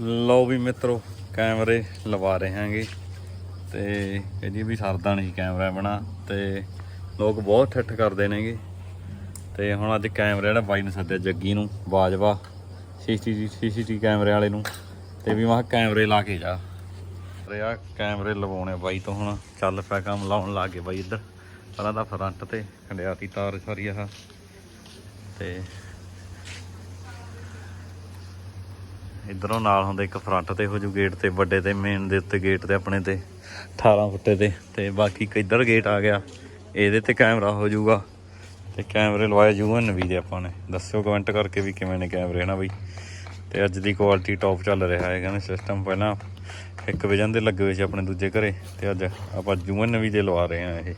ਲਓ ਵੀ ਮਿੱਤਰੋ, ਕੈਮਰੇ ਲਵਾ ਰਹੇ ਹਾਂਗੇ ਤੇ ਇਹਦੀ ਵੀ ਸਰਦਾ ਨਹੀਂ ਕੈਮਰਾ ਬਣਾ ਤੇ ਲੋਕ ਬਹੁਤ ਠੱਠ ਕਰਦੇ ਨੇਗੇ ਤੇ ਹੁਣ ਅੱਜ ਕੈਮਰਾ ਜਿਹੜਾ ਬਾਈ ਨੇ ਸੱਦਿਆ ਜੱਗੀ ਨੂੰ, ਬਾਜਵਾ ਸੀਸੀਟੀ ਸੀਸੀਟੀ ਕੈਮਰੇ ਵਾਲੇ ਨੂੰ ਤੇ ਵੀ ਮੈਂ ਕਿਹਾ ਕੈਮਰੇ ਲਾ ਕੇ ਜਾ। ਰਿਆ ਕੈਮਰੇ ਲਵਾਉਣੇ ਬਾਈ ਤੋਂ ਹੁਣ, ਚੱਲ ਪਿਆ ਕੰਮ ਲਾਉਣ ਲੱਗੇ ਬਾਈ ਇੱਧਰ। ਪਹਿਲਾਂ ਤਾਂ ਫਰੰਟ ਤੇ ਖੰਡਿਆਤੀ ਤਾਰ ਸਾਰੀ ਆਹ। ਤੇ ਇਧਰੋਂ ਨਾਲ ਹੁੰਦਾ ਇੱਕ ਫਰੰਟ ਤੇ ਹੋ ਜੂ ਗੇਟ ਤੇ, ਵੱਡੇ ਤੇ ਮੇਨ ਦੇ ਉੱਤੇ ਗੇਟ ਤੇ, ਆਪਣੇ ਤੇ 18 ਫੁੱਟੇ ਤੇ ਤੇ ਬਾਕੀ ਇੱਕ ਇੱਧਰ ਗੇਟ ਆ ਗਿਆ। ਇਹਦੇ ਤੇ ਕੈਮਰਾ ਹੋ ਜਾਊਗਾ। ਤੇ ਕੈਮਰੇ ਲਵਾਏ ਜੂਨ ਵੀ ਦੇ ਆਪਾਂ ਨੇ। ਦੱਸਿਓ ਕਮੈਂਟ ਕਰਕੇ ਵੀ ਕਿਵੇਂ ਨੇ ਕੈਮਰੇ ਨਾ ਬਈ? ਤੇ ਅੱਜ ਦੀ ਕੁਆਲਿਟੀ ਟੌਪ ਚੱਲ ਰਿਹਾ ਹੈ ਕਹਿੰਦੇ ਸਿਸਟਮ ਪਹਿਲਾਂ ਇੱਕ ਵਿਜਨ ਦੇ ਲੱਗੇ ਹੋਏ ਸੀ ਆਪਣੇ ਦੂਜੇ ਘਰੇ, ਤੇ ਅੱਜ ਆਪਾਂ ਜੂਨ ਵੀ ਦੇ ਲਵਾ ਰਹੇ ਆ ਇਹ।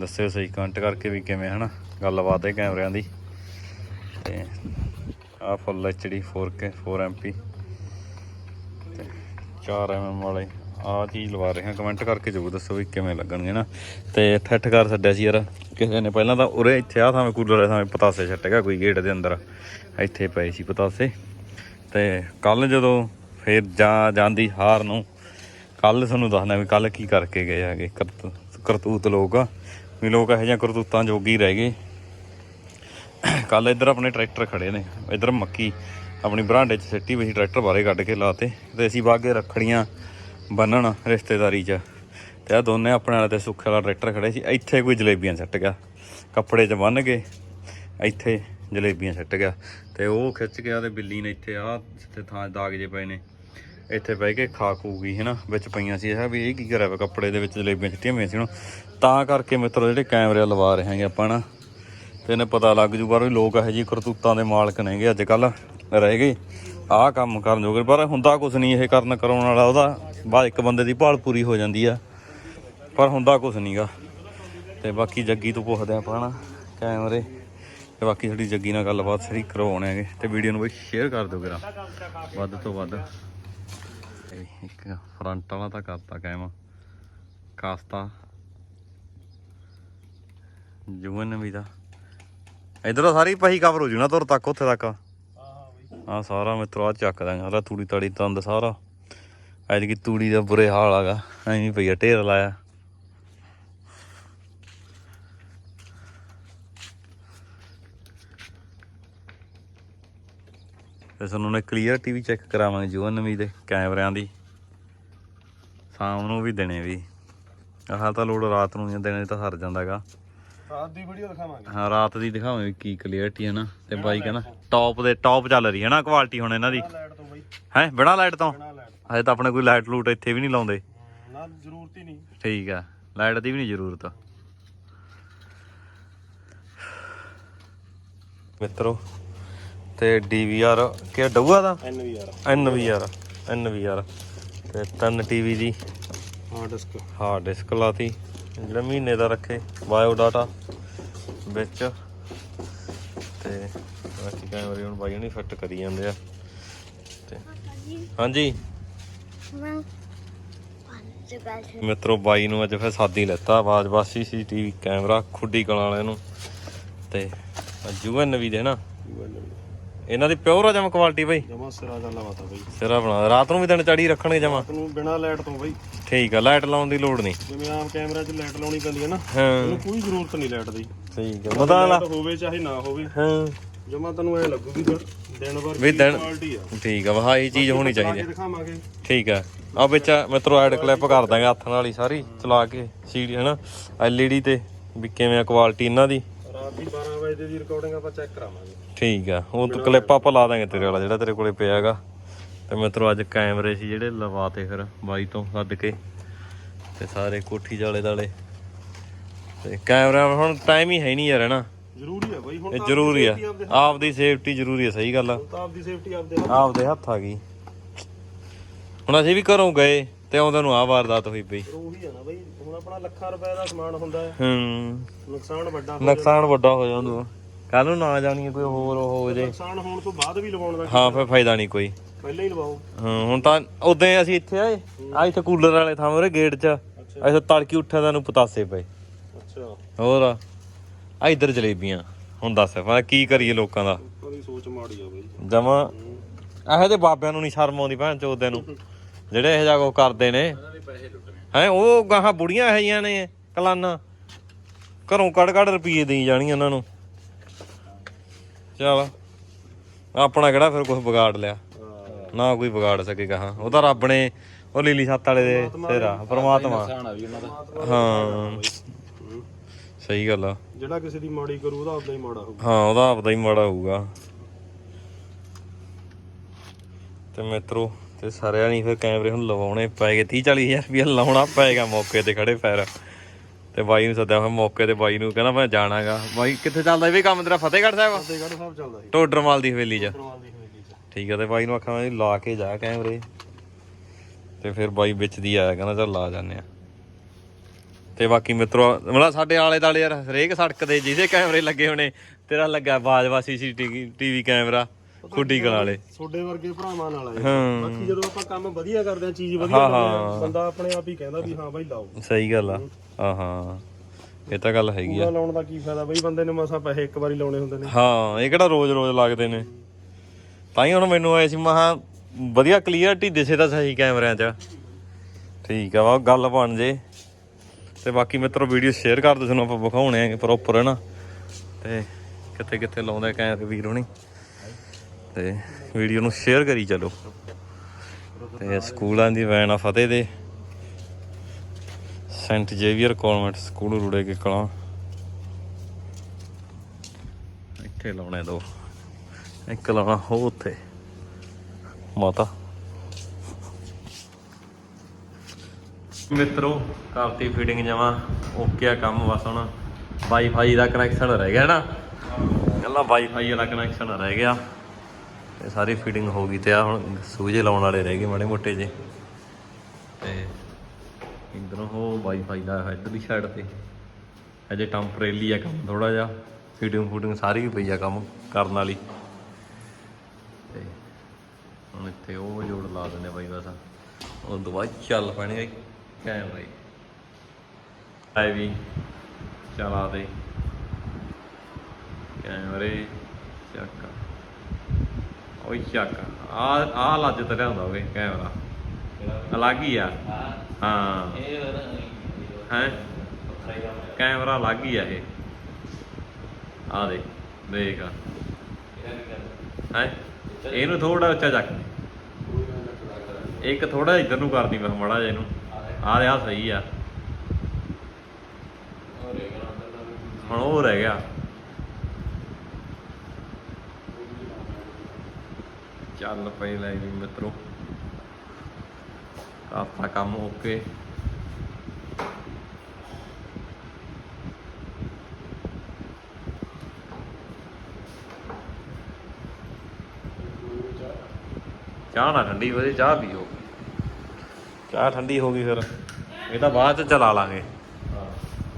ਦੱਸਿਓ ਸਹੀ ਕਮੈਂਟ ਕਰਕੇ ਵੀ ਕਿਵੇਂ, ਹਨਾ? ਗੱਲਬਾਤ ਹੈ ਕੈਮਰਿਆਂ ਦੀ। ਤੇ ਆ ਫੁੱਲ ਐਚਡੀ 4K 4MP ਤੇ 4 mm ਵਾਲੇ। ਆ ਚੀਜ਼ ਲਵਾ ਰਹੇ ਹਾਂ ਕਮੈਂਟ ਕਰਕੇ ਜ਼ਰੂਰ ਦੱਸੋ ਵੀ ਕਿਵੇਂ ਲੱਗਣਗੇ ਨਾ। ਤੇ ਠੱਠ ਕਰ ਛੱਡਿਆ ਸੀ ਯਾਰ, ਕਿਸੇ ਨੇ ਪਹਿਲਾਂ ਤਾਂ ਉਰੇ ਇੱਥੇ ਆ ਥਾਵੇਂ ਕੂਲਰ ਆ ਥਾਵੇਂ ਪਤਾਸੇ ਛੱਟੇਗਾ ਕੋਈ ਗੇਟ ਦੇ ਅੰਦਰ। ਇੱਥੇ ਪਏ ਸੀ ਪਤਾਸੇ। ਤੇ ਕੱਲ ਜਦੋਂ ਫੇਰ ਜਾ ਜਾਂਦੀ ਹਾਰ ਨੂੰ ਕੱਲ ਤੁਹਾਨੂੰ ਦੱਸਣਾ ਵੀ ਕੱਲ ਕੀ ਕਰਕੇ ਗਏ ਹੈਗੇ ਕਰਤੂ- ਕਰਤੂਤ ਲੋਕ। ਆ ਵੀ ਲੋਕ ਇਹੋ ਜਿਹੀਆਂ ਕਰਤੂਤਾਂ ਜੋਗੀ ਰਹਿ ਗਏ। ਕੱਲ ਇੱਧਰ ਆਪਣੇ ਟਰੈਕਟਰ ਖੜੇ ਨੇ ਇੱਧਰ ਮੱਕੀ ਆਪਣੀ ਬਰਾਂਡੇ 'ਚ ਸਿੱਟੀ ਵੀ ਸੀ, ਟਰੈਕਟਰ ਬਾਰੇ ਕੱਢ ਕੇ ਲਾਤੇ ਤੇ ਅਸੀਂ ਬਾਗੇ ਰੱਖੜੀਆਂ ਬੰਨਣ ਰਿਸ਼ਤੇਦਾਰੀ 'ਚ। ਤੇ ਆ ਦੋਨੇ ਆਪਣੇ ਵਾਲੇ ਤੇ ਸੁੱਖੇ ਵਾਲਾ ਟਰੈਕਟਰ ਖੜੇ ਸੀ ਇੱਥੇ ਕੋਈ ਜਲੇਬੀਆਂ ਸੱਟ ਗਿਆ। ਕੱਪੜੇ 'ਚ ਬੰਨ ਕੇ ਇੱਥੇ ਜਲੇਬੀਆਂ ਸੱਟ ਗਿਆ। ਤੇ ਉਹ ਖਿੱਚ ਗਿਆ ਤੇ ਬਿੱਲੀ ਨੇ ਇੱਥੇ ਆ ਜਿੱਥੇ ਥਾਂ ਦਾਗ ਜੇ ਪਏ ਨੇ। ਇੱਥੇ ਬਹਿ ਕੇ ਖਾ ਖੂਗੀ ਹਨਾ ਵਿੱਚ ਪਈਆਂ ਸੀ ਇਹ ਵੀ ਇਹ ਕੀ ਕਰਿਆ ਵਾ ਕੱਪੜੇ ਦੇ ਵਿੱਚ ਜਲੇਬੀਆਂ ਸਿੱਟੀਆਂ ਹੋਈਆਂ ਸੀ ਹੁਣ। ਤਾਂ ਕਰਕੇ ਮਿੱਤਰੋ ਜਿਹੜੇ ਕੈਮਰੇ ਲਵਾ ਰਹੇ ਹੈਗੇ ਆਪਾਂ ਨਾ ਤੇ ਇਹਨੇ ਪਤਾ ਲੱਗ ਜੂਗਾ ਵੀ ਲੋਕ ਇਹੋ ਜਿਹੀ ਕਰਤੂਤਾਂ ਦੇ ਮਾਲਕ ਨੇਗੇ ਅੱਜ ਕੱਲ ਰਹਿ ਗਏ। ਆਹ ਕੰਮ ਕਰਨ ਜੋਗੇ, ਪਰ ਹੁੰਦਾ ਕੁਝ ਨਹੀਂ ਇਹ ਕਰਨ ਕਰਾਉਣ ਵਾਲਾ, ਉਹਦਾ ਬਾਅਦ ਇੱਕ ਬੰਦੇ ਦੀ ਭਾਲ ਪੂਰੀ ਹੋ ਜਾਂਦੀ ਆ। ਪਰ ਹੁੰਦਾ ਕੁਝ ਨਹੀਂਗਾ ਤੇ ਬਾਕੀ ਜੱਗੀ ਤੋਂ ਪੁੱਛਦੇ ਆਪਾਂ ਨਾ ਕੈਮਰੇ। ਤੇ ਬਾਕੀ ਸਾਡੀ ਜੱਗੀ ਨਾਲ ਗੱਲਬਾਤ ਸਹੀ ਕਰਵਾਉਣੇ ਹੈਗੇ। ਤੇ ਵੀਡੀਓ ਨੂੰ ਬਈ ਸ਼ੇਅਰ ਕਰ ਦਿਓ ਕਿਰਾ ਵੱਧ ਤੋਂ ਵੱਧ। ਇੱਕ ਫਰੰਟ ਵਾਲਾ ਤਾਂ ਕਰਤਾ ਕੈਮ ਕਾਸਤਾ। ਜੁਗਨ ਵੀ ਦਾ। ਇਧਰੋਂ ਸਾਰੀ ਪਹੀ ਕਵਰ ਹੋ ਜੂ ਨਾ ਤੁਰ ਤੱਕ ਉੱਥੇ ਤੱਕ। ਹਾਂ ਸਾਰਾ ਮਿੱਤਰੋ ਆ ਚੱਕ ਦਾਂਗੇ ਸਾਰਾ ਤੂੜੀ ਤਾੜੀ ਤੰਦ ਸਾਰਾ। ਐਤਕੀ ਤੂੜੀ ਦਾ ਬੁਰੇ ਹਾਲ ਆਗਾ ਐਵੇਂ ਪਈਆ ਢੇਰ ਲਾਇਆ। ਤੇ ਸਾਨੂੰ ਨੇ ਕਲੀਅਰਟੀ ਵੀ ਚੈੱਕ ਕਰਾਵਾਂਗੇ ਜੂਨ ਨਵੀਂ ਦੇ ਕੈਮਰਿਆਂ ਦੀ। ਸ਼ਾਮ ਨੂੰ ਵੀ ਦਿਨੇ ਵੀ। ਆਹ ਤਾਂ ਲੋਡ ਰਾਤ ਨੂੰ ਜਾਂ ਦਿਨੇ ਤਾਂ ਸਰ ਜਾਂਦਾਗਾ। ਰਾਤ ਦੀ ਵੀਡੀਓ ਦਿਖਾਵਾਂਗੇ। ਹਾਂ ਰਾਤ ਦੀ ਦਿਖਾਵਾਂਗੇ ਕੀ ਕਲੀਅਰਟੀ ਹੈ ਨਾ। ਤੇ ਬਾਈ ਕਹਿੰਦਾ ਟੌਪ ਦੇ ਟੌਪ ਚੱਲ ਰਹੀ ਹੈ ਨਾ ਕੁਆਲਿਟੀ ਹੁਣ ਇਹਨਾਂ ਦੀ। ਲਾਈਟ ਤੋਂ ਬਈ। ਹੈ ਬਿਨਾ ਲਾਈਟ ਤੋਂ? ਬਿਨਾ ਲਾਈਟ ਹਜੇ ਤਾਂ ਆਪਣੇ ਕੋਈ ਲਾਈਟ ਲੂਟ ਇੱਥੇ ਵੀ ਨਹੀਂ ਲਾਉਂਦੇ। ਨਾ ਜ਼ਰੂਰਤ ਹੀ ਨਹੀਂ। ਠੀਕ ਆ ਲਾਈਟ ਦੀ ਵੀ ਨਹੀਂ ਜ਼ਰੂਰਤ। ਮਿੱਤਰੋ ਤੇ ਡੀਵੀਆਰ ਕਿ ਡਊਆ ਦਾ? ਐਨ ਵੀ ਯਾਰ ਐਨਵੀਆਰ ਐਨਵੀਆਰ ਤੇ ਤਿੰਨ ਟੀਵੀ ਦੀ ਹਾਰਡ ਡਿਸਕ ਹਾਰਡ ਡਿਸਕ ਲਾਤੀ। ਜਿਹੜਾ ਮਹੀਨੇ ਦਾ ਰੱਖੇ ਬਾਇਓ ਡਾਟਾ ਵਿੱਚ। ਤੇ ਬਾਕੀ ਕੈਮਰੇ ਹੁਣ ਬਾਈ ਨਹੀਂ ਫਿੱਟ ਕਰੀ ਜਾਂਦੇ ਆ। ਤੇ ਹਾਂਜੀ। ਮੈਂ ਮਿੱਤਰੋ, ਬਾਈ ਨੂੰ ਅੱਜ ਫਿਰ ਸਾਦੀ ਲੈਤਾ, ਆਵਾਜ਼ ਬਾਸੀ ਸੀਸੀਟੀਵੀ ਕੈਮਰਾ, ਖੁੱਡੀ ਕਲਾਂ ਵਾਲਿਆਂ ਨੂੰ। ਤੇ ਯੂਐਨ ਵੀ ਦੇ ਨਾ। ਇਹਨਾਂ ਦੀ ਪਿਓਰ ਆ ਜਮ ਕੁਆਲਿਟੀ ਬਾਈ। ਜਮਾ ਸਿਰਾ ਦਾ ਲਵਾਤਾ ਬਈ। ਸਿਰਾ ਬਣਾ ਰਾਤ ਨੂੰ ਵੀ ਦਿਨ ਚੜੀ ਰੱਖਣਗੇ ਜਮਾ। ਰਾਤ ਨੂੰ ਬਿਨਾ ਲਾਈਟ ਤੋਂ ਬਈ। ਠੀਕ ਆ ਲਾਈਟ ਲਾਉਣ ਦੀ ਲੋੜ ਨਹੀਂ। ਜਿਵੇਂ ਆਮ ਕੈਮਰਾ 'ਚ ਲਾਈਟ ਲਾਉਣੀ ਪੈਂਦੀ ਹੈ ਨਾ ਹਾਂ। ਇਹਨੂੰ ਕੋਈ ਜ਼ਰੂਰਤ ਨਹੀਂ ਲਾਈਟ ਦੀ। ਠੀਕ ਆ ਮਤਾ ਲਾ। ਲਾਈਟ ਹੋਵੇ ਚਾਹੇ ਨਾ ਹੋਵੇ। ਹਾਂ। ਜਮਾ ਤੈਨੂੰ ਐ ਲੱਗੂਗੀ ਫਿਰ ਦਿਨ ਭਰ ਵੀ ਦਿਨ- ਕੁਆਲਿਟੀ ਆ। ਠੀਕ ਆ ਵਾਹ ਇਹ ਚੀਜ਼ ਹੋਣੀ ਚਾਹੀਦੀ ਦਿਖਾਵਾਂਗੇ। ਠੀਕ ਆ ਆ ਵਿੱਚ ਮਿੱਤਰੋ ਐਡ ਕਲਿੱਪ ਕਰ ਦਾਂਗੇ ਹੱਥ ਨਾਲ ਹੀ ਸਾਰੀ ਚਲਾ ਕੇ ਸੀਡੀ ਹਨਾ ਐਲਈਡੀ ਤੇ ਵੀ ਕਿਵੇਂ ਆ ਕੁਆਲਿਟੀ ਇਹਨਾਂ ਦੀ। ਰਾਤ ਦੀ 12 ਵਜੇ ਦੀ ਰਿਕਾਰਡਿੰਗ ਆਪਾਂ ਚੈੱਕ ਕਰਾਵਾਂਗੇ। ਠੀਕ ਆ ਉਹ ਤੋਂ ਕਲਿੱਪ ਆਪਾਂ ਲਾ ਦਾਂਗੇ ਤੇਰੇ ਵਾਲਾ ਜਿਹੜਾ ਤੇਰੇ ਕੋਲੇ ਪਿਆ ਹੈਗਾ। ਤੇ ਮਿੱਤਰੋ ਅੱਜ ਕੈਮਰੇ ਸੀ ਜਿਹੜੇ ਲਵਾਤੇ ਫਿਰ ਬਾਈ ਤੋਂ ਸੱਦ ਕੇ ਤੇ ਸਾਰੇ ਕੋਠੀ ਜਾਲੇ ਦਾਲੇ। ਤੇ ਕੈਮਰਾ ਹੁਣ ਟਾਈਮ ਹੀ ਹੈ ਨਹੀਂ ਯਾਰ ਹਨਾ? ਜ਼ਰੂਰੀ ਆ ਬਈ ਹੁਣ ਇਹ ਜ਼ਰੂਰੀ ਆ। ਆਪਦੇ- ਸੇਫਟੀ ਜ਼ਰੂਰੀ ਆ ਸਹੀ ਗੱਲ ਆ। ਆਪਦੀ ਸੇਫਟੀ ਆਪਦੇ ਆਪਦੇ ਹੱਥ ਆ ਗਈ। ਹੁਣ ਅਸੀਂ ਵੀ ਘਰੋਂ ਗਏ। ਤੇ ਆਉਂਦੇ ਨੂੰ ਆ ਵਾਰਦਾਤ ਹੋਈ ਪਈ। ਉਹੀ ਆ ਨਾ ਬਈ ਹੁਣ ਆਪਣਾ ਲੱਖਾਂ ਰੁਪਏ ਦਾ ਸਮਾਨ ਹੁੰਦਾ ਹੈ। ਹੂੰ। ਨੁਕਸਾਨ ਵੱਡਾ ਹੋ ਨੁਕਸਾਨ ਵੱਡਾ ਹੋ ਜਾਂਦਾ। ਕੱਲ ਨੂੰ ਨਾ ਜਾਣੀ ਕੋਈ ਹੋਰ ਉਹ ਹੋ ਜੇ। ਨੁਕਸਾਨ ਹੋਣ ਤੋਂ ਬਾਅਦ ਵੀ ਲਵਾਉਣ ਦਾ ਹਾਂ ਫਿਰ ਫਾਇਦਾ ਨਹੀਂ ਕੋਈ। ਪਹਿਲਾਂ ਹੀ ਲਵਾਓ। ਹਾਂ ਹੁਣ ਤਾਂ ਉਦੋਂ ਅਸੀਂ ਇੱਥੇ ਆਏ। ਆ ਇੱਥੇ ਕੂਲਰ ਵਾਲੇ ਥਾਂ ਉਹਰੇ ਗੇਟ 'ਚ। ਅੱਛਾ। ਤੜਕੀ ਉੱਠਿਆ ਪਤਾਸੇ ਪਏ। ਅੱਛਾ। ਹੋਰ ਆ ਇੱਧਰ ਜਲੇਬੀਆਂ। ਹੁਣ ਦੱਸ ਮੈਂ ਕੀ ਕਰੀਏ ਲੋਕਾਂ ਦਾ? ਸੋਚ ਮਾੜੀ ਆ ਬਈ। ਜਮਾ ਇਹੋ ਜਿਹੇ ਬਾਬਿਆਂ ਨੂੰ ਨਹੀਂ ਸ਼ਰਮ ਆਉਂਦੀ ਭੈਣ ਚੋਦਿਆਂ ਨੂੰ। ਜਿਹੜੇ ਇਹੋ ਜਿਹਾ ਕੁਛ ਕਰਦੇ ਨੇ। ਹੈ ਉਹ ਗਾਹਾਂ ਬੁੜੀਆਂ ਇਹੋ ਜਿਹੀਆਂ ਨੇ ਕਲਾਨਾ। ਘਰੋਂ ਕੱਢ ਕੱਢ ਰੁਪਏ ਦੇਈ ਜਾਣੀ ਉਹਨਾਂ ਨੂੰ। ਚਲ ਆਪਣਾ ਕਿਹੜਾ ਫਿਰ ਕੁਝ ਵਿਗਾੜ ਲਿਆ। ਨਾ ਕੋਈ ਵਿਗਾੜ ਸਕੇ ਕਹਾ ਉਹ ਤਾਂ ਰੱਬ ਨੇ ਉਹ ਲੀਲੀ ਸੱਤ ਵਾਲੇ ਦੇ ਸਿਰ ਆ ਪ੍ਰਮਾਤਮਾ। ਹਾਂ। ਸਹੀ ਗੱਲ ਆ। ਜਿਹੜਾ ਕਿਸੇ ਦੀ ਮਾੜੀ ਕਰੂ ਉਹਦਾ ਆਪਦਾ ਹੀ ਮਾੜਾ ਹੋਊ ਹਾਂ ਉਹਦਾ ਆਪਦਾ ਹੀ ਮਾੜਾ ਹੋਊਗਾ। ਤੇ ਮਿੱਤਰੋ ਤੇ ਸਾਰਿਆਂ ਨਹੀਂ ਫਿਰ ਕੈਮਰੇ ਹੁਣ ਲਵਾਉਣੇ ਪਏਗੇ 30 40 ਹਜ਼ਾਰ ਰੁਪਇਆ ਲਾਉਣਾ ਪਏਗਾ ਮੌਕੇ ਤੇ ਖੜੇ ਪੈਰ। ਤੇ ਬਾਈ ਨੂੰ ਸੱਦਿਆ ਹੋਇਆ ਮੌਕੇ ਤੇ ਬਾਈ ਨੂੰ ਕਹਿੰਦਾ ਮੈਂ ਜਾਣਾਗਾ। ਬਾਈ ਕਿੱਥੇ ਚੱਲਦਾ ਇਹ ਵੀ ਕੰਮ ਤੇਰਾ? ਫਤਿਹਗੜ੍ਹ ਸਾਹਿਬ? ਫਤਿਹਗੜ੍ਹ ਸਾਹਿਬ ਚੱਲਦਾ ਟੋਡਰਮਾਲ ਦੀ ਹਵੇਲੀ 'ਚ। ਠੀਕ ਆ ਤੇ ਬਾਈ ਨੂੰ ਆਖਾਂ ਵੀ ਲਾ ਕੇ ਜਾ ਕੈਮਰੇ। ਤੇ ਫਿਰ ਬਾਈ ਵਿੱਚ ਦੀ ਆਇਆ ਕਹਿੰਦਾ ਚੱਲ ਲਾ ਜਾਂਦੇ ਆ। ਤੇ ਬਾਕੀ ਮਿੱਤਰੋ ਮਤਲਬ ਸਾਡੇ ਆਲੇ ਦਾਲੇ ਯਾਰ ਹਰੇਕ ਸੜਕ ਦੇ ਜਿਹਦੇ ਕੈਮਰੇ ਲੱਗੇ ਹੋਣੇ ਤੇਰਾ ਲੱਗਾ Bajwa CCTV TV camera. Khuddi Kalan ਵਾਲੇ ਛੋਡੇ ਵਰਗੇ ਭਰਾਵਾਂ ਨਾਲ ਆਏ। ਹਾਂ। ਬਾਕੀ ਜਦੋਂ ਆਪਾਂ ਕੰਮ ਵਧੀਆ ਕਰਦੇ ਆ ਚੀਜ਼ ਵਧੀਆ ਹਾਂ, ਆ ਹਾਂ। ਬੰਦਾ ਆਪਣੇ ਆਪ ਹੀ ਕਹਿੰਦਾ ਵੀ ਹਾਂ ਬਾਈ ਲਾਓ। ਸਹੀ ਗੱਲ ਆ। ਹਾਂ ਹਾਂ। ਇਹ ਤਾਂ ਗੱਲ ਹੈਗੀ ਪੂਰਾ ਆ ਲਾਉਣ ਦਾ ਕੀ ਫਾਇਦਾ ਬਈ? ਬੰਦੇ ਨੇ ਮਸਾ ਪੈਸੇ ਇੱਕ ਵਾਰੀ ਲਾਉਣੇ ਹੁੰਦੇ ਨੇ। ਹਾਂ ਇਹ ਕਿਹੜਾ ਰੋਜ਼ ਰੋਜ਼ ਲੱਗਦੇ ਨੇ? ਤਾਂ ਹੀ ਹੁਣ ਮੈਨੂੰ ਆਏ ਸੀ ਮਹਾ ਵਧੀਆ ਕਲੀਅਰਟੀ ਦਿਸੇ ਤਾਂ ਸਹੀ ਕੈਮਰਿਆਂ 'ਚ। ਠੀਕ ਆ ਵਾ ਗੱਲ ਬਣ ਜੇ। ਤੇ ਬਾਕੀ ਮਿੱਤਰੋ ਵੀਡੀਓ ਸ਼ੇਅਰ ਕਰ ਦਿਓ ਤੁਹਾਨੂੰ ਆਪਾਂ ਵਿਖਾਉਣੇ ਆ ਪ੍ਰੋਪਰ ਹੈ ਨਾ ਤੇ ਕਿੱਥੇ ਕਿੱਥੇ ਲਾਉਂਦੇ ਕੈਮਰੇ ਵੀਰ ਹੋਣੀ। ਤੇ ਵੀਡੀਓ ਨੂੰ ਸ਼ੇਅਰ ਕਰੀ ਚਲੋ। ਤੇ ਸਕੂਲਾਂ ਦੀ ਵੈਨ ਆ ਫਤਿਹ ਦੇ। Saint Xavier convent school Rure Ke Kalan. ਇੱਥੇ ਲਾਉਣੇ ਦੋ। ਇੱਕ ਲਾਉਣਾ ਹੋ ਉੱਥੇ। ਮਾਤਾ। ਮਿੱਤਰੋ ਕਰਤੀ ਫੀਡਿੰਗ ਜਮਾ। ਓਕੇ ਆ ਕੰਮ ਬਸ ਹੁਣ। ਵਾਈਫਾਈ ਦਾ ਕਨੈਕਸ਼ਨ ਰਹਿ ਗਿਆ ਨਾ। ਕੱਲਾ ਵਾਈਫਾਈ ਵਾਲਾ ਕਨੈਕਸ਼ਨ ਰਹਿ ਗਿਆ। ਇਹ ਸਾਰੀ ਫੀਡਿੰਗ ਹੋ ਗਈ ਤੇ ਆ ਹੁਣ ਸੂਜੇ ਲਾਉਣ ਵਾਲੇ ਰਹਿ ਗਏ ਮਾੜੇ ਮੋਟੇ ਜੇ ਤੇ ਇਧਰੋਂ ਹੋ ਵਾਈਫਾਈ ਦਾ ਹੈ ਇਧਰਲੀ ਸਾਈਡ ਤੇ। ਅਜੇ ਟੈਂਪਰੇਰੀ ਆ ਕੰਮ ਥੋੜਾ ਜਿਹਾ ਫੀਡਿੰਗ ਫੂਡਿੰਗ ਸਾਰੀ ਪਈ ਆ ਕੰਮ ਕਰਨ ਵਾਲੀ। ਤੇ ਹੁਣ ਇੱਥੇ ਉਹ ਜੋੜ ਲਾ ਦਿੰਦੇ ਬਾਈ ਬਸ। ਉਹ ਦਵਾਈ ਚੱਲ ਪੈਣੀ ਹੈ ਕੈਮਰਾ ਹੀ। ਆਈ ਵੀ ਚਲਾ ਦੇ। ਕੈਮਰੇ ਚੱਕ। ਓਏ ਚੱਕ ਆ ਆ ਲੱਜ ਤੇ ਲਿਆਉਂਦਾ ਹੋਵੇ ਕੈਮਰਾ। ਅਲੱਗ ਹੀ ਆ। ਹਾਂ। ਹੈ? ਕੈਮਰਾ ਅਲੱਗ ਹੀ ਆ ਇਹ। ਆ ਦੇ ਦੇਖ। ਹੈ? ਇਹਨੂੰ ਥੋੜਾ ਉੱਚਾ ਚੱਕ। ਇੱਕ ਥੋੜਾ ਇਧਰ ਨੂੰ ਕਰਦੀ ਮੈਂ, ਮੜਾ ਜਿਹਾ ਇਹਨੂੰ। ਆ ਰਿਹਾ ਸਹੀ ਆ। ਹੁਣ ਉਹ ਰਹਿ ਗਿਆ। ਚੱਲ ਪਈ ਲੈ ਵੀ ਮਿੱਤਰੋ। ਆਪਣਾ ਕੰਮ ਓਕੇ ਚਾਹ ਨਾ ਠੰਡੀ ਹੋਵੇ ਚਾਹ ਪੀਓ। ਚਾਹ ਠੰਡੀ ਹੋ ਗਈ ਫਿਰ। ਇਹ ਤਾਂ ਬਾਅਦ ਚ ਚਲਾ ਲਾਂਗੇ।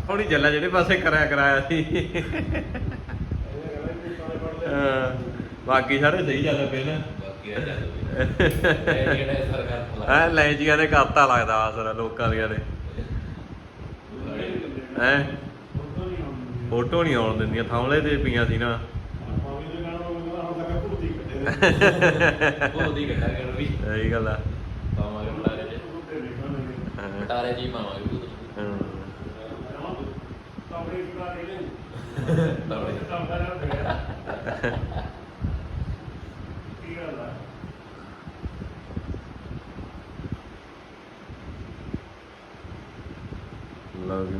ਥੋੜੀ ਜੱਲਾ ਜਿਹੜੇ ਪਾਸੇ ਕਰਾਇਆ ਕਰਾਇਆ ਸੀ। ਹਾਂ, ਬਾਕੀ ਸਾਰੇ ਸਹੀ ਚੱਲ ਪਏ ਨਾ ਬਾਕੀ ਆ ਜਾਂਦੇ ਇਹ ਜਿਹੜਾ ਸਰਕਾਰ ਐ ਲੈਂਜੀਆਂ ਨੇ ਕਰਤਾ ਲੱਗਦਾ ਆਸਰ ਲੋਕਾਂ ਦੀਆਂ ਨੇ ਹੈ ਫੋਟੋ ਨਹੀਂ ਆਉਣ ਦਿੰਦੀਆਂ ਥਾਮਲੇ ਤੇ ਪਈਆਂ ਸੀ ਨਾ। ਦੀ ਗੱਡਾ ਕਰ ਵੀ। ਸਹੀ ਗੱਲ ਆ। ਪਾਵਾਂਗੇ ਬਟਾਰੇ ਹਾਂ। ਬਟਾਰੇ ਜੀ ਪਾਵਾਂਗੇ ਭੂਤ ਹਾਂ। ਤਵੜੇ ਲਓ ਵੀ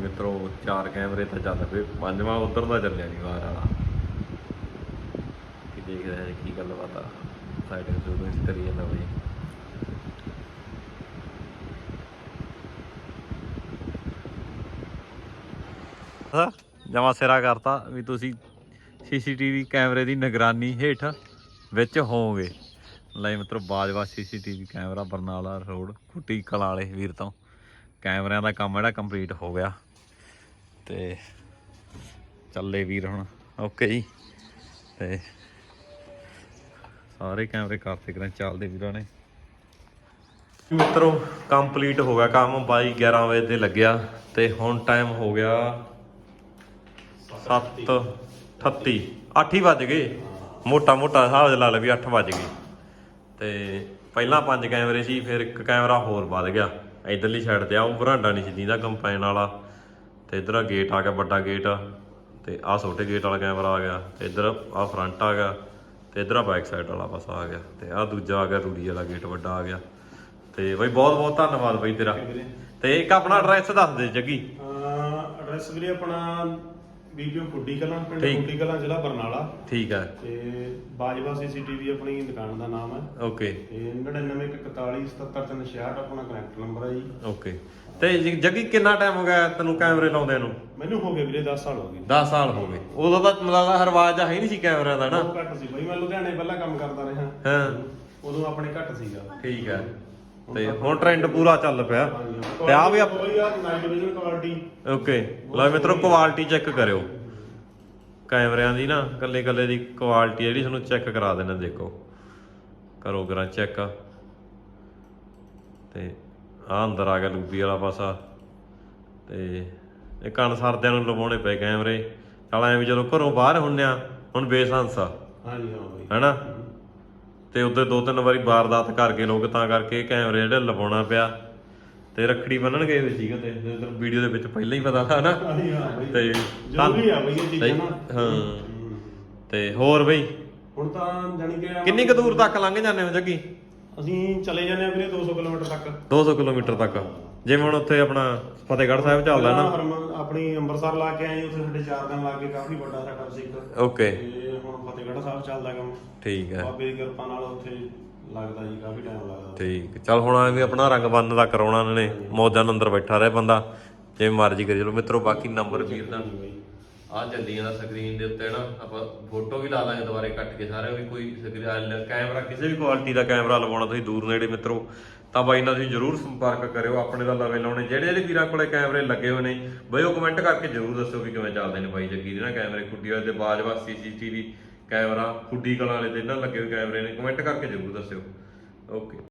ਮਿੱਤਰੋ, ਚਾਰ ਕੈਮਰੇ ਤਾਂ ਚੱਲ ਪਏ, ਪੰਜਵਾਂ ਉਧਰ ਦਾ ਚੱਲਿਆ ਨਹੀਂ ਬਾਹਰ ਵਾਲਾ। ਕੀ ਦੇਖ ਰਿਹਾ ਜੀ ਕੀ ਗੱਲ ਬਾਤ ਆ ਸਾਈਡ ਤੋਂ ਜ਼ੂਮ ਕਰੀ ਜਾਂਦਾ ਬਈ। ਹਾਂ, ਜਮਾ ਸਿਰਾ ਕਰਤਾ ਵੀ ਤੁਸੀਂ ਸੀਸੀਟੀਵੀ ਕੈਮਰੇ ਦੀ ਨਿਗਰਾਨੀ ਹੇਠ ਵਿੱਚ ਹੋਵੋਗੇ। ਲੈ ਮਿੱਤਰੋ, Bajwa CCTV camera Barnala road ਕੁੱਟੀ ਕਲਾਲੇ ਵੀਰ ਤੋਂ। ਕੈਮਰਿਆਂ ਦਾ ਕੰਮ ਜਿਹੜਾ ਕੰਪਲੀਟ ਹੋ ਗਿਆ। ਤੇ ਚੱਲੇ ਵੀਰ ਹੁਣ। ਓਕੇ ਜੀ। ਤੇ ਸਾਰੇ ਕੈਮਰੇ ਕਰਤੇ ਕਰਾਂ ਚੱਲਦੇ ਵੀਰਾਂ ਨੇ। ਮਿੱਤਰੋ ਕੰਪਲੀਟ ਹੋ ਗਿਆ ਕੰਮ। ਬਾਈ 11 ਵਜੇ ਤੇ ਲੱਗਿਆ ਤੇ ਹੁਣ ਟਾਈਮ ਹੋ ਗਿਆ 7 38 8 ਹੀ ਵੱਜ ਗਏ। ਮੋਟਾ ਮੋਟਾ ਹਿਸਾਬ ਲਾ ਲੈ ਵੀ 8 ਵੱਜ ਗਏ। ਤੇ ਪਹਿਲਾਂ ਪੰਜ ਕੈਮਰੇ ਸੀ, ਫਿਰ ਇੱਕ ਕੈਮਰਾ ਹੋਰ ਵੱਧ ਗਿਆ। ਇਧਰਲੀ ਸਾਈਡ ਤੇ ਆ, ਉਹ ਬਰਾਂਡਾ ਨਹੀਂ ਸੀ ਦੀਦਾ, ਕੰਪਾਈਨ ਵਾਲਾ। ਤੇ ਇਧਰ ਆ ਗੇਟ ਆ ਗਿਆ ਵੱਡਾ ਗੇਟ ਤੇ ਆ ਛੋਟੇ ਗੇਟ ਵਾਲਾ ਕੈਮਰਾ ਆ ਗਿਆ। ਤੇ ਇਧਰ ਆ ਫਰੰਟ ਆ ਗਿਆ। ਤੇ ਇਧਰ ਆ ਬੈਕ ਸਾਈਡ ਵਾਲਾ ਪਾਸਾ ਆ ਗਿਆ। ਤੇ ਆ ਦੂਜਾ ਆ ਗਿਆ ਰੂੜੀ ਵਾਲਾ ਗੇਟ ਵੱਡਾ ਆ ਗਿਆ। ਤੇ ਬਈ ਬਹੁਤ ਬਹੁਤ ਧੰਨਵਾਦ ਬਈ ਤੇਰਾ। ਤੇ ਇੱਕ ਆਪਣਾ ਐਡਰੈਸ ਦੱਸ ਦੇ ਜੱਗੀ। ਐਡਰੈਸ ਵੀਰੇ ਆਪਣਾ ਵੀਡੀਓ ਫੁੱਡੀ ਕਲਾਂ ਪਿੰਡ ਠੀਕ। ਫੁੱਡੀ ਕਲਾਂ ਜ਼ਿਲ੍ਹਾ ਬਰਨਾਲਾ। ਠੀਕ ਹੈ ਤੇ ਬਾਜਵਾ ਸੀਸੀਟੀਵੀ ਆਪਣੀ ਦੁਕਾਨ ਦਾ ਨਾਮ ਹੈ। ਓਕੇ। ਤੇ 9941477366 ਆਪਣਾ ਕਨੈਕਟ ਨੰਬਰ ਹੈ ਜੀ। ਓਕੇ। ਤੇ ਜ- ਜੱਗੀ ਕਿੰਨਾ ਟਾਈਮ ਹੋ ਗਿਆ ਤੈਨੂੰ ਕੈਮਰੇ ਲਾਉਂਦਿਆਂ ਨੂੰ? ਮੈਨੂੰ ਹੋ ਗਏ ਵੀਰੇ 10 ਸਾਲ ਹੋ ਗਏ। 10 ਸਾਲ ਹੋ ਗਏ। ਉਦੋਂ ਤਾਂ ਮਤਲਬ ਹਰਵਾਜ ਹੈ ਹੀ ਨਹੀਂ ਸੀ ਕੈਮਰਿਆਂ ਦਾ ਨਾ। ਬਹੁਤ ਘੱਟ ਸੀ ਬਈ ਮੈਂ ਲੁਧਿਆਣੇ ਪਹਿਲਾਂ ਕੰਮ ਕਰਦਾ ਰਿਹਾ। ਹਾਂ। ਉਦੋਂ ਆਪਣੇ ਘੱਟ ਸੀਗਾ। ਠੀਕ ਹੈ ਤੇ ਹੁਣ ਟ੍ਰੈਂਡ ਪੂਰਾ ਚੱਲ ਪਿਆ। ਤੇ ਆ ਵੀ ਆਪ- ਆ ਨਾਈਟ ਵਿਜ਼ਨ ਕੁਆਲਿਟੀ ਓਕੇ ਲਓ ਮਿੱਤਰੋ ਕੁਆਲਿਟੀ ਚੈੱਕ ਕਰਿਓ। ਕੈਮਰਿਆਂ ਦੀ ਨਾ ਕੱਲੇ ਕੱਲੇ ਦੀ ਕੁਆਲਿਟੀ ਜਿਹੜੀ ਤੁਹਾਨੂੰ ਚੈੱਕ ਕਰਾ ਦੇਣਾ ਦੇਖੋ। ਕਰੋ ਕਰਾਂ ਚੈੱਕ ਤੇ ਆ ਅੰਦਰ ਆ ਗਿਆ ਲੂਬੀ ਵਾਲਾ ਪਾਸਾ। ਤੇ ਇਹ ਕਣ ਸਰਦਿਆਂ ਨੂੰ ਲਵਾਉਣੇ ਪਏ ਕੈਮਰੇ। ਚੱਲ ਐਂ ਵੀ ਜਦੋਂ ਘਰੋਂ ਬਾਹਰ ਹੁੰਨੇ ਆ ਹੁਣ ਬੇਸੰਸ ਆ। ਹਾਂਜੀ ਹਾਂ ਬਈ। ਹੈਨਾ? ਤੇ ਉੱਤੇ ਦੋ ਤਿੰਨ ਵਾਰੀ ਵਾਰਦਾਤ ਕਰ ਗਏ ਲੋਕ ਤਾਂ ਕਰਕੇ ਕੈਮਰੇ ਜਿਹੜੇ ਲਵਾਉਣਾ ਪਿਆ। ਤੇ ਰੱਖੜੀ ਬੰਨਣ ਗਏ ਹੋਏ ਸੀਗੇ ਤੇ ਇਧਰ ਵੀਡੀਓ ਦੇ ਵਿੱਚ ਪਹਿਲਾਂ ਹੀ ਪਤਾ था ਨਾ। ਹਾਂਜੀ ਹਾਂ ਬਈ। ਤੇ ਜ਼ਰੂਰੀ ਆ ਬਈ ਇਹ ਚੀਜ਼ਾਂ ਨਾ। ਹਾਂ। ਤੇ ਹੋਰ ਬਈ? ਹੁਣ ਤਾਂ ਜਾਣੀ ਕਿ ਕਿੰਨੀ ਕੁ ਦੂਰ ਤੱਕ ਲੰਘ ਜਾਂਦੇ ਹੋ ਜੱਗੀ? ਅਸੀਂ ਚਲੇ ਜਾਂਦੇ ਆ ਵੀਰੇ 200 ਕਿਲੋਮੀਟਰ ਤੱਕ। 200 ਕਿਲੋਮੀਟਰ ਤੱਕ। ਜਿਵੇਂ ਹੁਣ ਉੱਥੇ ਆਪਣਾ ਫਤਿਹਗੜ੍ਹ ਸਾਹਿਬ ਚੱਲਦਾ ਨਾ। ਹਰਮਨ ਆਪਣੀ ਅੰਮ੍ਰਿਤਸਰ ਲਾ ਕੇ ਆਏ ਉੱਥੇ ਸਾਡੇ 4 ਦਿਨ ਲੱਗ ਗਏ ਕਾਫੀ ਵੱਡਾ ਸਾਡਾ ਸੀ ਇੱਕ। ਓਕੇ। ਤੇ ਹੁਣ ਫਤਿਹਗੜ੍ਹ ਸਾਹਿਬ ਚੱਲਦਾ ਕੰਮ। ਠੀਕ ਹੈ। ਬਾਬੇ ਦੀ ਕਿਰਪਾ ਨਾਲ ਉੱਥੇ ਲੱਗਦਾ ਜੀ ਕਾਫੀ ਟਾਈਮ ਲੱਗਦਾ। ਠੀਕ। ਚੱਲ ਹੁਣ ਐਵੇਂ ਆਪਣਾ ਰੰਗ ਬੰਨ ਦਾ ਕਰਾਉਣਾ ਇਹਨਾਂ ਨੇ। ਮੌਜਾਂ ਅੰਦਰ ਬੈਠਾ ਰਹੇ ਬੰਦਾ। ਜਿਵੇਂ ਮਰਜ਼ੀ ਕਰੀ ਚਲੋ ਮਿੱਤਰੋ ਬਾਕੀ ਨੰਬਰ ਵੀਰ ਦਾ। ਆ ਚੱਲੀਆਂ ਦਾ ਸਕਰੀਨ ਦੇ ਉੱਤੇ ਨਾ ਆਪਾਂ ਫੋਟੋ ਵੀ ਲਾ ਲਾਂਗੇ ਦੁਬਾਰੇ ਕੱਟ ਕੇ ਸਾਰੇ ਵੀ ਕੋਈ ਸਕਰੀਨ ਕੈਮਰਾ ਕਿਸੇ ਵੀ ਕੁਆਲਿਟੀ ਦਾ ਕੈਮਰਾ ਲਵਾਉਣਾ ਤੁਸੀਂ ਦੂਰ ਨੇੜੇ ਮਿੱਤਰੋ, ਤਾਂ ਬਾਈ ਨਾਲ ਤੁਸੀਂ ਜਰੂਰ ਸੰਪਰਕ ਕਰਿਓ, ਆਪਣੇ ਦਾ ਲਵੇ ਲਾਉਣੇ, ਜਿਹੜੇ ਜਿਹੜੇ ਵੀਰਾਂ ਕੋਲੇ ਕੈਮਰੇ ਲੱਗੇ ਹੋਏ ਨੇ, ਬਈ ਉਹ ਕਮੈਂਟ ਕਰਕੇ ਜਰੂਰ ਦੱਸੋ ਵੀ ਕਿਵੇਂ ਚੱਲਦੇ ਨੇ ਬਾਈ ਜੱਗੀ ਦੇ ਨਾ ਕੈਮਰੇ ਕੁੱਡੀ ਵਾਲੇ ਤੇ ਬਾਜਵਾ ਸੀਸੀਟੀਵੀ ਕੈਮਰਾ ਕੁੱਡੀ ਕਲਾਂ ਵਾਲੇ ਤੇ ਇਹਨਾਂ ਲੱਗੇ ਹੋਏ ਕੈਮਰੇ ਨੇ ਕਮੈਂਟ ਕਰਕੇ ਜਰੂਰ ਦੱਸਿਓ। ਓਕੇ